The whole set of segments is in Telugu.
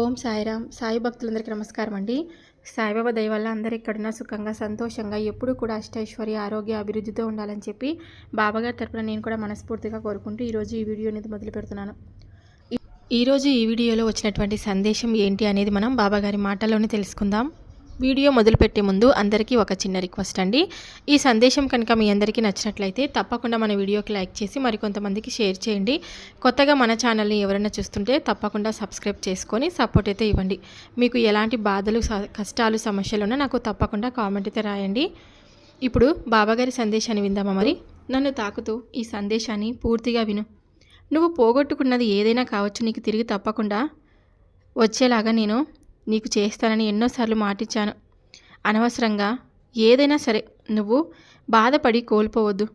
ఓం సాయిరామ్. సాయి భక్తులందరికీ నమస్కారం అండి. సాయిబాబా దయ వల్ల అందరు ఎక్కడున్నా సుఖంగా సంతోషంగా ఎప్పుడూ కూడా అష్టైశ్వర్య ఆరోగ్య అభివృద్ధితో ఉండాలని చెప్పి బాబాగారి తరపున నేను కూడా మనస్ఫూర్తిగా కోరుకుంటూ ఈరోజు ఈ వీడియో అనేది మొదలు పెడుతున్నాను. ఈరోజు ఈ వీడియోలో వచ్చినటువంటి సందేశం ఏంటి అనేది మనం బాబాగారి మాటల్లోనే తెలుసుకుందాం. వీడియో మొదలుపెట్టే ముందు అందరికీ ఒక చిన్న రిక్వెస్ట్ అండి. ఈ సందేశం కనుక మీ అందరికీ నచ్చినట్లయితే తప్పకుండా మన వీడియోకి లైక్ చేసి మరికొంతమందికి షేర్ చేయండి. కొత్తగా మన ఛానల్ని ఎవరైనా చూస్తుంటే తప్పకుండా సబ్స్క్రైబ్ చేసుకొని సపోర్ట్ అయితే ఇవ్వండి. మీకు ఎలాంటి బాధలు స- కష్టాలు సమస్యలు ఉన్నా నాకు తప్పకుండా కామెంట్ అయితే రాయండి. ఇప్పుడు బాబాగారి సందేశాన్ని విందామా మరి? నన్ను తాకుతూ ఈ సందేశాన్ని పూర్తిగా విను. నువ్వు పోగొట్టుకున్నది ఏదైనా కావచ్చు నీకు తిరిగి తప్పకుండా వచ్చేలాగా నేను నీకు చేస్తానని ఎన్నోసార్లు మాటిచ్చాను. అనవసరంగా ఏదైనా సరే నువ్వు బాధపడి కోల్పోవద్దు.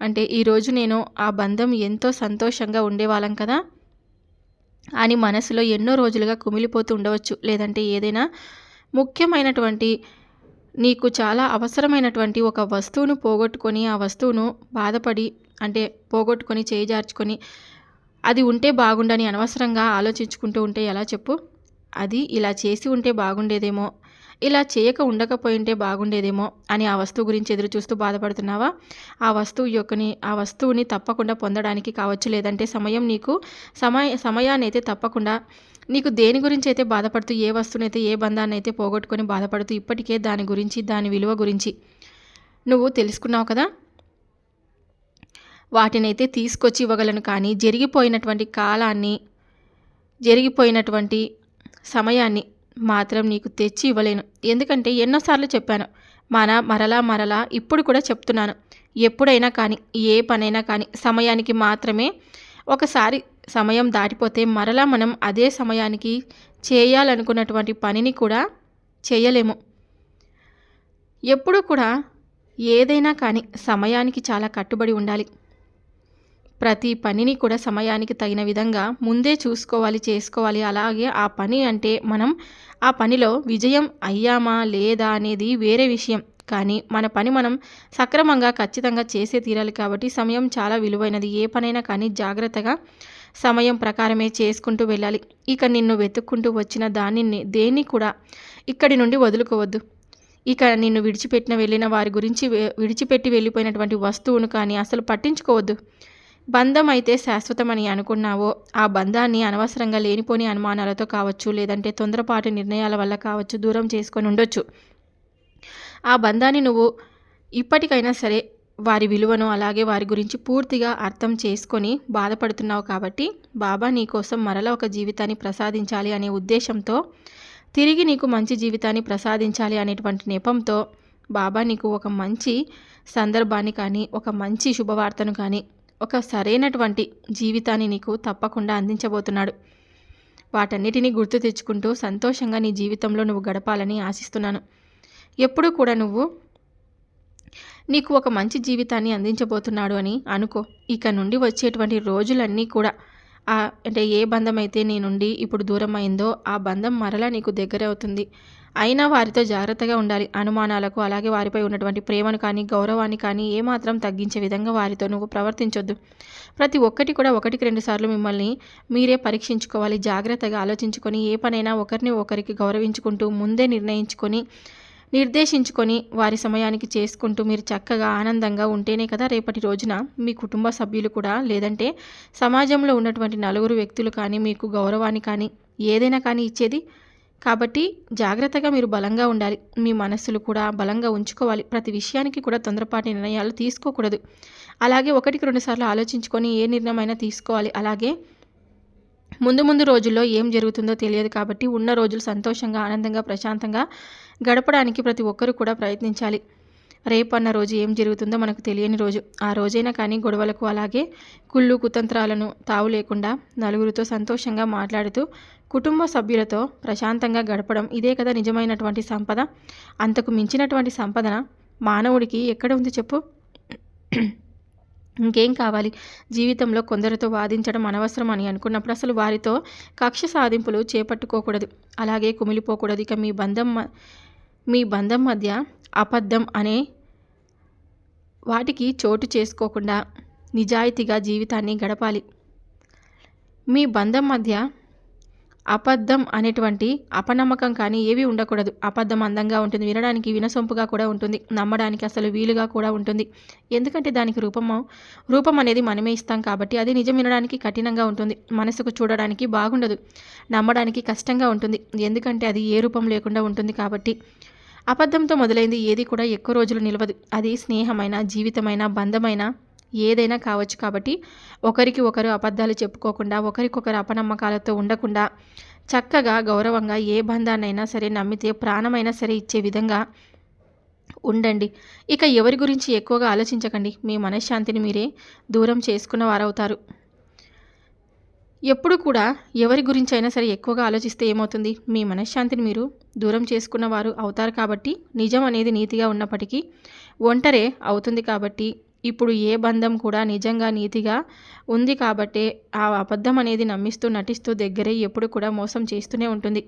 అంటే ఈరోజు నేను ఆ బంధం ఎంతో సంతోషంగా ఉండేవాళ్ళం కదా? అని మనసులో ఎన్నో రోజులుగా కుమిలిపోతూ ఉండవచ్చు. లేదంటే ఏదైనా ముఖ్యమైనటువంటి నీకు చాలా అవసరమైనటువంటి ఒక వస్తువును పోగొట్టుకొని ఆ వస్తువును బాధపడి అంటే పోగొట్టుకొని చేజార్చుకొని అది ఉంటే బాగుండని అనవసరంగా ఆలోచించుకుంటూ ఉంటే ఎలా చెప్పు? అది ఇలా చేసి ఉంటే బాగుండేదేమో ఇలా చేయక ఉండకపోయింటే బాగుండేదేమో అని ఆ వస్తువు గురించి ఎదురు చూస్తూ బాధపడుతున్నావా? ఆ వస్తువు యొక్కని ఆ వస్తువుని తప్పకుండా పొందడానికి కావచ్చు లేదంటే సమయం నీకు సమయ సమయాన్ని అయితే తప్పకుండా నీకు దేని గురించి అయితే బాధపడుతూ ఏ వస్తువునైతే ఏ బంధాన్ని అయితే పోగొట్టుకొని బాధపడుతూ ఇప్పటికే దాని గురించి దాని విలువ గురించి నువ్వు తెలుసుకున్నావు కదా? వాటినైతే తీసుకొచ్చి ఇవ్వగలను కానీ జరిగిపోయినటువంటి కాలాన్ని జరిగిపోయినటువంటి సమయాన్ని మాత్రం నీకు తెచ్చి ఇవ్వలేను. ఎందుకంటే ఎన్నోసార్లు చెప్పాను మన మరలా మరలా ఇప్పుడు కూడా చెప్తున్నాను. ఎప్పుడైనా కానీ ఏ పనైనా కానీ సమయానికి మాత్రమే ఒకసారి సమయం దాటిపోతే మరలా మనం అదే సమయానికి చేయాలనుకున్నటువంటి పనిని కూడా చేయలేము. ఎప్పుడూ కూడా ఏదైనా కానీ సమయానికి చాలా కట్టుబడి ఉండాలి. ప్రతి పనిని కూడా సమయానికి తగిన విధంగా ముందే చూసుకోవాలి చేసుకోవాలి. అలాగే ఆ పని అంటే మనం ఆ పనిలో విజయం అయ్యామా లేదా అనేది వేరే విషయం. కానీ మన పని మనం సక్రమంగా ఖచ్చితంగా చేసే తీరాలి కాబట్టి సమయం చాలా విలువైనది. ఏ పనైనా కానీ జాగ్రత్తగా సమయం ప్రకారమే చేసుకుంటూ వెళ్ళాలి. ఇక నిన్ను వెతుక్కుంటూ వచ్చిన దానిని దేన్ని కూడా ఇక్కడి నుండి వదులుకోవద్దు. ఇక నిన్ను విడిచిపెట్టిన వెళ్ళిన వారి గురించి విడిచిపెట్టి వెళ్ళిపోయినటువంటి వస్తువును కానీ అసలు పట్టించుకోవద్దు. బంధం అయితే శాశ్వతమని అనుకున్నావో ఆ బంధాన్ని అనవసరంగా లేనిపోని అనుమానాలతో కావచ్చు లేదంటే తొందరపాటు నిర్ణయాల వల్ల కావచ్చు దూరం చేసుకొని ఉండొచ్చు. ఆ బంధాన్ని నువ్వు ఇప్పటికైనా సరే వారి విలువను అలాగే వారి గురించి పూర్తిగా అర్థం చేసుకొని బాధపడుతున్నావు కాబట్టి బాబా నీ కోసం మరల ఒక జీవితాన్ని ప్రసాదించాలి అనే ఉద్దేశంతో తిరిగి నీకు మంచి జీవితాన్ని ప్రసాదించాలి అనేటువంటి నెపంతో బాబా నీకు ఒక మంచి సందర్భాన్ని కానీ ఒక మంచి శుభవార్తను కానీ ఒక సరైనటువంటి జీవితాన్ని నీకు తప్పకుండా అందించబోతున్నాడు. వాటన్నిటినీ గుర్తు తెచ్చుకుంటూ సంతోషంగా నీ జీవితంలో నువ్వు గడపాలని ఆశిస్తున్నాను. ఎప్పుడూ కూడా నువ్వు నీకు ఒక మంచి జీవితాన్ని అందించబోతున్నాడు అని అనుకో. ఇక నుండి వచ్చేటువంటి రోజులన్నీ కూడా ఆ అంటే ఏ బంధం అయితే నీ నుండి ఇప్పుడు దూరం అయిందో ఆ బంధం మరలా నీకు దగ్గర అవుతుంది అయినా వారితో జాగ్రత్తగా ఉండాలి. అనుమానాలకు అలాగే వారిపై ఉన్నటువంటి ప్రేమను కానీ గౌరవాన్ని కానీ ఏమాత్రం తగ్గించే విధంగా వారితో నువ్వు ప్రవర్తించొద్దు. ప్రతి ఒక్కటి కూడా ఒకటికి రెండు సార్లు మిమ్మల్ని మీరే పరీక్షించుకోవాలి. జాగ్రత్తగా ఆలోచించుకొని ఏ పనైనా ఒకరిని ఒకరికి గౌరవించుకుంటూ ముందే నిర్ణయించుకొని నిర్దేశించుకొని వారి సమయానికి చేసుకుంటూ మీరు చక్కగా ఆనందంగా ఉంటేనే కదా రేపటి రోజున మీ కుటుంబ సభ్యులు కూడా లేదంటే సమాజంలో ఉన్నటువంటి నలుగురు వ్యక్తులు కానీ మీకు గౌరవాన్ని కానీ ఏదైనా కానీ ఇచ్చేది కాబట్టి జాగ్రత్తగా మీరు బలంగా ఉండాలి. మీ మనస్సులు కూడా బలంగా ఉంచుకోవాలి. ప్రతి విషయానికి కూడా తొందరపాటి నిర్ణయాలు తీసుకోకూడదు. అలాగే ఒకటికి రెండుసార్లు ఆలోచించుకొని ఏ నిర్ణయమైనా తీసుకోవాలి. అలాగే ముందు ముందు రోజుల్లో ఏం జరుగుతుందో తెలియదు కాబట్టి ఉన్న రోజులు సంతోషంగా ఆనందంగా ప్రశాంతంగా గడపడానికి ప్రతి ఒక్కరూ కూడా ప్రయత్నించాలి. రేపు అన్న రోజు ఏం జరుగుతుందో మనకు తెలియని రోజు. ఆ రోజైనా కానీ గొడవలకు అలాగే కుళ్ళు కుతంత్రాలను తావు లేకుండా నలుగురితో సంతోషంగా మాట్లాడుతూ కుటుంబ సభ్యులతో ప్రశాంతంగా గడపడం ఇదే కదా నిజమైనటువంటి సంపద. అంతకు మించినటువంటి సంపదన? మానవుడికి ఎక్కడ ఉంది చెప్పు. ఇంకేం కావాలి? జీవితంలో కొందరితో వాదించడం అనవసరం అని అనుకున్నప్పుడు అసలు వారితో కక్ష సాధింపులు చేపట్టుకోకూడదు. అలాగే కుమిలిపోకూడదు. ఇక మీ బంధం మీ బంధం మధ్య అబద్ధం అనే వాటికి చోటు చేసుకోకుండా నిజాయితీగా జీవితాన్ని గడపాలి. మీ బంధం మధ్య అబద్ధం అనేటువంటి అపనమ్మకం కానీ ఏవి ఉండకూడదు. అబద్ధం అందంగా ఉంటుంది వినడానికి వినసొంపుగా కూడా ఉంటుంది నమ్మడానికి అసలు వీలుగా కూడా ఉంటుంది. ఎందుకంటే దానికి రూపము రూపం అనేది మనమే ఇస్తాం కాబట్టి అది నిజం వినడానికి కఠినంగా ఉంటుంది. మనసుకు చూడడానికి బాగుండదు నమ్మడానికి కష్టంగా ఉంటుంది. ఎందుకంటే అది ఏ రూపం లేకుండా ఉంటుంది కాబట్టి అబద్ధంతో మొదలైంది. ఏది కూడా ఎక్కువ రోజులు నిలవదు. అది స్నేహమైన జీవితమైన బంధమైన ఏదైనా కావచ్చు కాబట్టి ఒకరికి ఒకరు అబద్ధాలు చెప్పుకోకుండా ఒకరికొకరు అపనమ్మకాలతో ఉండకుండా చక్కగా గౌరవంగా ఏ బంధాన్నైనా సరే నమ్మితే ప్రాణమైనా సరే ఇచ్చే విధంగా ఉండండి. ఇక ఎవరి గురించి ఎక్కువగా ఆలోచించకండి. మీ మనశ్శాంతిని మీరే దూరం చేసుకున్న వారవుతారు. ఎప్పుడు కూడా ఎవరి గురించి అయినా సరే ఎక్కువగా ఆలోచిస్తే ఏమవుతుంది? మీ మనశ్శాంతిని మీరు దూరం చేసుకున్న వారు అవుతారు కాబట్టి నిజం అనేది నీతిగా ఉన్నప్పటికీ ఒంటరే అవుతుంది కాబట్టి ఇప్పుడు ఏ బంధం కూడా నిజంగా నీతిగా ఉంది కాబట్టే ఆ అబద్ధం అనేది నమ్మిస్తూ నటిస్తూ దగ్గరే ఎప్పుడు కూడా మోసం చేస్తూనే ఉంటుంది.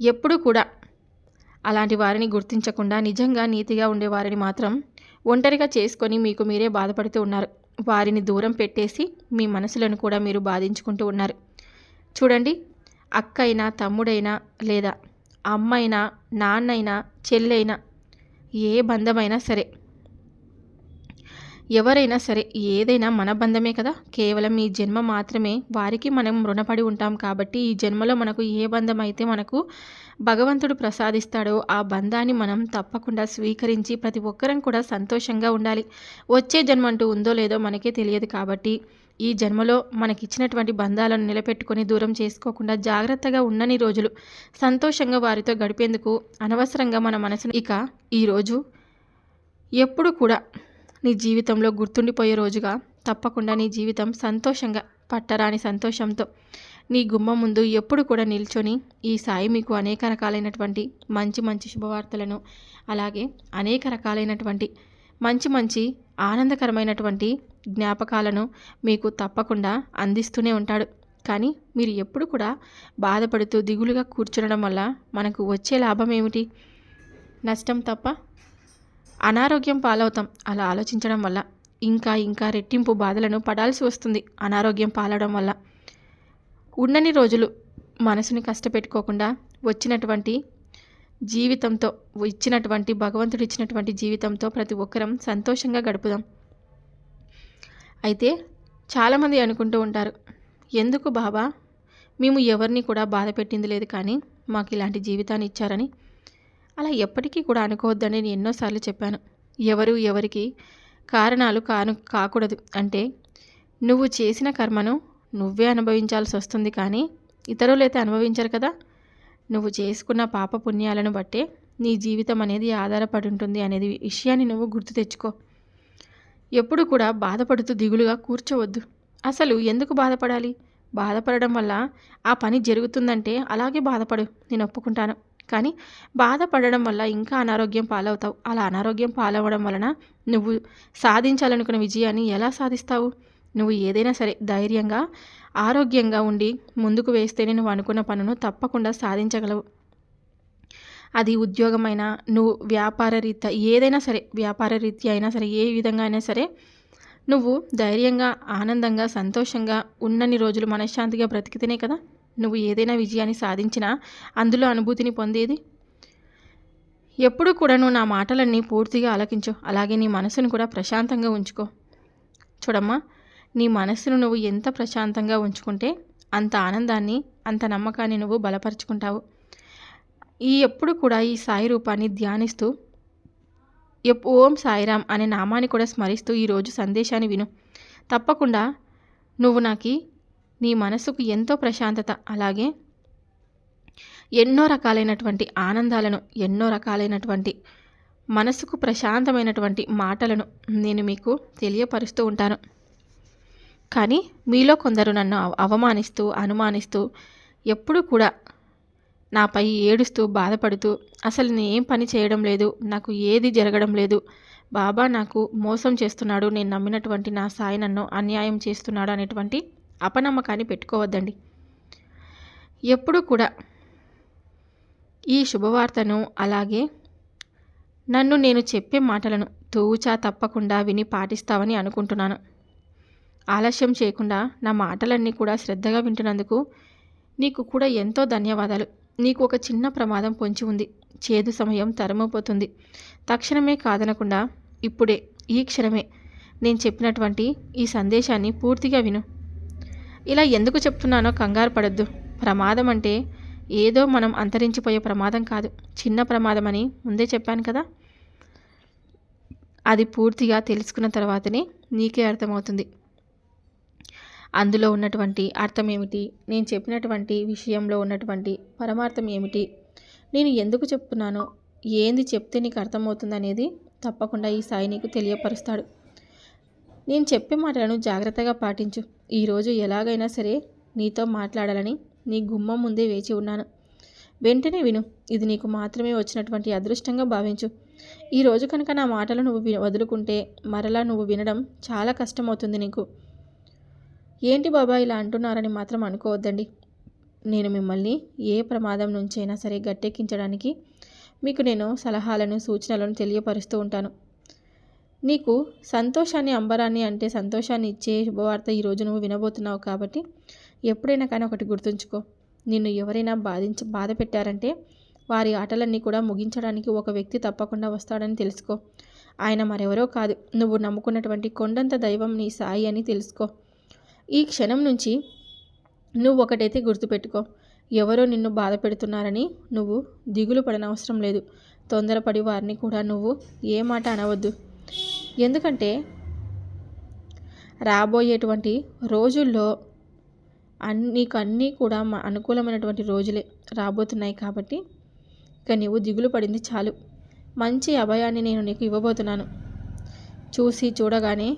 ఎప్పుడు కూడా అలాంటి వారిని గుర్తించకుండా నిజంగా నీతిగా ఉండే వారిని మాత్రం ఒంటరిగా చేసుకొని మీకు మీరే బాధపడుతూ ఉన్నారు. వారిని దూరం పెట్టేసి మీ మనసులను కూడా మీరు బాధించుకుంటూ ఉన్నారు. చూడండి అక్కైనా తమ్ముడైనా లేదా అమ్మైనా నాన్నైనా చెల్లైనా ఏ బంధమైనా సరే ఎవరైనా సరే ఏదైనా మన బంధమే కదా. కేవలం ఈ జన్మ మాత్రమే. వారికి మనం రుణపడి ఉంటాం కాబట్టి ఈ జన్మలో మనకు ఏ బంధం అయితే మనకు భగవంతుడు ప్రసాదిస్తాడో ఆ బంధాన్ని మనం తప్పకుండా స్వీకరించి ప్రతి ఒక్కరం కూడా సంతోషంగా ఉండాలి. వచ్చే జన్మ అంటూ ఉందో లేదో మనకే తెలియదు కాబట్టి ఈ జన్మలో మనకిచ్చినటువంటి బంధాలను నిలబెట్టుకొని దూరం చేసుకోకుండా జాగ్రత్తగా ఉన్నని రోజులు సంతోషంగా వారితో గడిపేందుకు అనవసరంగా మన మనసును ఇక ఈరోజు ఎప్పుడు కూడా నీ జీవితంలో గుర్తుండిపోయే రోజుగా తప్పకుండా నీ జీవితం సంతోషంగా పట్టరాని సంతోషంతో నీ గుమ్మం ముందు ఎప్పుడు కూడా నిల్చొని ఈ సాయి మీకు అనేక రకాలైనటువంటి మంచి మంచి శుభవార్తలను అలాగే అనేక రకాలైనటువంటి మంచి మంచి ఆనందకరమైనటువంటి జ్ఞాపకాలను మీకు తప్పకుండా అందిస్తూనే ఉంటాడు. కానీ మీరు ఎప్పుడు కూడా బాధపడుతూ దిగులుగా కూర్చునడం వల్ల మనకు వచ్చే లాభం ఏమిటి? నష్టం తప్ప అనారోగ్యం పాలవుతాం. అలా ఆలోచించడం వల్ల ఇంకా ఇంకా రెట్టింపు బాధలను పడాల్సి వస్తుంది అనారోగ్యం పాలవడం వల్ల. ఉన్నన్ని రోజులు మనసుని కష్టపెట్టుకోకుండా వచ్చినటువంటి జీవితంతో ఇచ్చినటువంటి భగవంతుడు ఇచ్చినటువంటి జీవితంతో ప్రతి ఒక్కరం సంతోషంగా గడుపుదాం. అయితే చాలామంది అనుకుంటూ ఉంటారు ఎందుకు బాబా? మేము ఎవరిని కూడా బాధ పెట్టింది లేదు కానీ మాకు ఇలాంటి జీవితాన్ని ఇచ్చారని అలా ఎప్పటికీ కూడా అనుకోవద్దని నేను ఎన్నోసార్లు చెప్పాను. ఎవరు ఎవరికి కారణాలు కాను కాకూడదు. అంటే నువ్వు చేసిన కర్మను నువ్వే అనుభవించాల్సి వస్తుంది కానీ ఇతరులైతే అనుభవించరు కదా. నువ్వు చేసుకున్న పాప పుణ్యాలను బట్టే నీ జీవితం అనేది ఆధారపడి ఉంటుంది అనేది విషయాన్ని నువ్వు గుర్తు తెచ్చుకో. ఎప్పుడు కూడా బాధపడుతూ దిగులుగా కూర్చోవద్దు. అసలు ఎందుకు బాధపడాలి? బాధపడడం వల్ల ఆ పని జరుగుతుందంటే అలాగే బాధపడు. నేను ఒప్పుకుంటాను. కానీ బాధపడడం వల్ల ఇంకా అనారోగ్యం పాలవుతావు. అలా అనారోగ్యం పాలవడం వలన నువ్వు సాధించాలనుకున్న విజయాన్ని ఎలా సాధిస్తావు? నువ్వు ఏదైనా సరే ధైర్యంగా ఆరోగ్యంగా ఉండి ముందుకు వేస్తేనే నువ్వు అనుకున్న పనును తప్పకుండా సాధించగలవు. అది ఉద్యోగమైనా నువ్వు వ్యాపార రీత్యా ఏదైనా సరే వ్యాపార రీత్యా అయినా సరే ఏ విధంగా అయినా సరే నువ్వు ధైర్యంగా ఆనందంగా సంతోషంగా ఉన్నన్ని రోజులు మనశ్శాంతిగా బ్రతికితేనే కదా? నువ్వు ఏదైనా విజయాన్ని సాధించినా అందులో అనుభూతిని పొందేది? ఎప్పుడు కూడా నువ్వు నా మాటలన్నీ పూర్తిగా ఆలకించు. అలాగే నీ మనసును కూడా ప్రశాంతంగా ఉంచుకో. చూడమ్మా నీ మనసును నువ్వు ఎంత ప్రశాంతంగా ఉంచుకుంటే అంత ఆనందాన్ని అంత నమ్మకాన్ని నువ్వు బలపరుచుకుంటావు. ఈ ఎప్పుడు కూడా ఈ సాయి రూపాన్ని ధ్యానిస్తూ ఓం సాయిరామ్ అనే నామాన్ని కూడా స్మరిస్తూ ఈరోజు సందేశాన్ని విను. తప్పకుండా నువ్వు నాకు నీ మనసుకు ఎంతో ప్రశాంతత. అలాగే ఎన్నో రకాలైనటువంటి ఆనందాలను ఎన్నో రకాలైనటువంటి మనసుకు ప్రశాంతమైనటువంటి మాటలను నేను మీకు తెలియపరుస్తూ ఉంటాను. కానీ మీలో కొందరు నన్ను అవమానిస్తూ అనుమానిస్తూ ఎప్పుడూ కూడా నాపై ఏడుస్తూ బాధపడుతూ అసలు నేను ఏం పని చేయడం లేదు నాకు ఏది జరగడం లేదు బాబా నాకు మోసం చేస్తున్నాడు నేను నమ్మినటువంటి నా సాయి నన్ను అన్యాయం చేస్తున్నాడు అనేటువంటి అపనమ్మకాన్ని పెట్టుకోవద్దండి. ఎప్పుడూ కూడా ఈ శుభవార్తను అలాగే నన్ను నేను చెప్పే మాటలను తూచా తప్పకుండా విని పాటిస్తావని అనుకుంటున్నాను. ఆలస్యం చేయకుండా నా మాటలన్నీ కూడా శ్రద్ధగా వింటున్నందుకు నీకు కూడా ఎంతో ధన్యవాదాలు. నీకు ఒక చిన్న ప్రమాదం పొంచి ఉంది. చేదు సమయం తరమపోతుంది. తక్షణమే కాదనకుండా ఇప్పుడే ఈ క్షణమే నేను చెప్పినటువంటి ఈ సందేశాన్ని పూర్తిగా విను. ఇలా ఎందుకు చెప్తున్నానో కంగారు పడద్దు. ప్రమాదం అంటే ఏదో మనం అంతరించిపోయే ప్రమాదం కాదు. చిన్న ప్రమాదం అని ముందే చెప్పాను కదా. అది పూర్తిగా తెలుసుకున్న తర్వాతనే నీకే అర్థమవుతుంది. అందులో ఉన్నటువంటి అర్థం ఏమిటి నేను చెప్పినటువంటి విషయంలో ఉన్నటువంటి పరమార్థం ఏమిటి? నేను ఎందుకు చెప్తున్నానో ఏంది చెప్తే నీకు అర్థమవుతుంది అనేది తప్పకుండా ఈ సాయి నీకు తెలియపరుస్తాడు. నేను చెప్పే మాటలను జాగ్రత్తగా పాటించు. ఈరోజు ఎలాగైనా సరే నీతో మాట్లాడాలని నీ గుమ్మం ముందే వేచి ఉన్నాను. వెంటనే విను ఇది నీకు మాత్రమే వచ్చినటువంటి అదృష్టంగా భావించు. ఈరోజు కనుక నా మాటలు నువ్వు వదులుకుంటే మరలా నువ్వు వినడం చాలా కష్టమవుతుంది నీకు. ఏంటి బాబా ఇలా అంటున్నారని మాత్రం అనుకోవద్దండి. నేను మిమ్మల్ని ఏ ప్రమాదం నుంచైనా సరే గట్టెక్కించడానికి మీకు నేను సలహాలను సూచనలను తెలియపరుస్తూ ఉంటాను. నీకు సంతోషాన్ని అంబరాన్ని అంటే సంతోషాన్ని ఇచ్చే శుభవార్త ఈరోజు నువ్వు వినబోతున్నావు కాబట్టి ఎప్పుడైనా కానీ ఒకటి గుర్తుంచుకో. నిన్ను ఎవరైనా బాధించ బాధ పెట్టారంటే వారి ఆటలన్నీ కూడా ముగించడానికి ఒక వ్యక్తి తప్పకుండా వస్తాడని తెలుసుకో. ఆయన మరెవరో కాదు. నువ్వు నమ్ముకున్నటువంటి కొండంత దైవం నీ సాయి అని తెలుసుకో. ఈ క్షణం నుంచి నువ్వు ఒకటైతే గుర్తుపెట్టుకో. ఎవరో నిన్ను బాధ పెడుతున్నారని నువ్వు దిగులు పడనవసరం లేదు. తొందరపడి వారిని కూడా నువ్వు ఏ మాట అనవద్దు. ఎందుకంటే రాబోయేటువంటి రోజుల్లో నీకు అన్నీ కూడా మా అనుకూలమైనటువంటి రోజులే రాబోతున్నాయి కాబట్టి ఇక నీవు దిగులు పడింది చాలు. మంచి అభయాన్ని నేను నీకు ఇవ్వబోతున్నాను. చూసి చూడగానే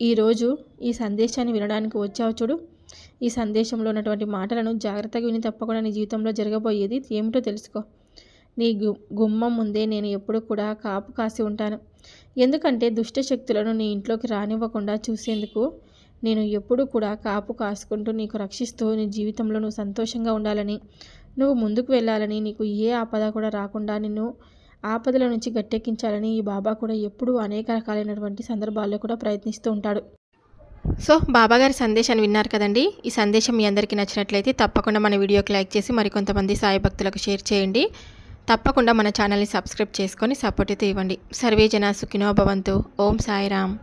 ఈరోజు ఈ సందేశాన్ని వినడానికి వచ్చావు చూడు. ఈ సందేశంలో ఉన్నటువంటి మాటలను జాగ్రత్తగా విని తప్పకుండా నీ జీవితంలో జరగబోయేది ఏమిటో తెలుసుకో. నీ గు గుమ్మం ముందే నేను ఎప్పుడు కూడా కాపు కాసి ఉంటాను. ఎందుకంటే దుష్ట శక్తులను నీ ఇంట్లోకి రానివ్వకుండా చూసేందుకు నేను ఎప్పుడూ కూడా కాపు కాసుకుంటూ నీకు రక్షిస్తూ నీ జీవితంలో నువ్వు సంతోషంగా ఉండాలని నువ్వు ముందుకు వెళ్ళాలని నీకు ఏ ఆపద కూడా రాకుండా నిన్ను ఆపదల నుంచి గట్టెక్కించాలని ఈ బాబా కూడా ఎప్పుడూ అనేక రకాలైనటువంటి సందర్భాల్లో కూడా ప్రయత్నిస్తూ ఉంటాడు. సో బాబాగారి సందేశాన్ని విన్నారు కదండి. ఈ సందేశం మీ అందరికీ నచ్చినట్లయితే తప్పకుండా మన వీడియోకి లైక్ చేసి మరికొంతమంది సాయి భక్తులకు షేర్ చేయండి. తప్పకుండా మన ఛానల్ని సబ్స్క్రైబ్ చేసుకొని సపోర్ట్ అయితే ఇవ్వండి. సర్వే జన సుఖినో భవంతు. ఓం సాయిరామ్.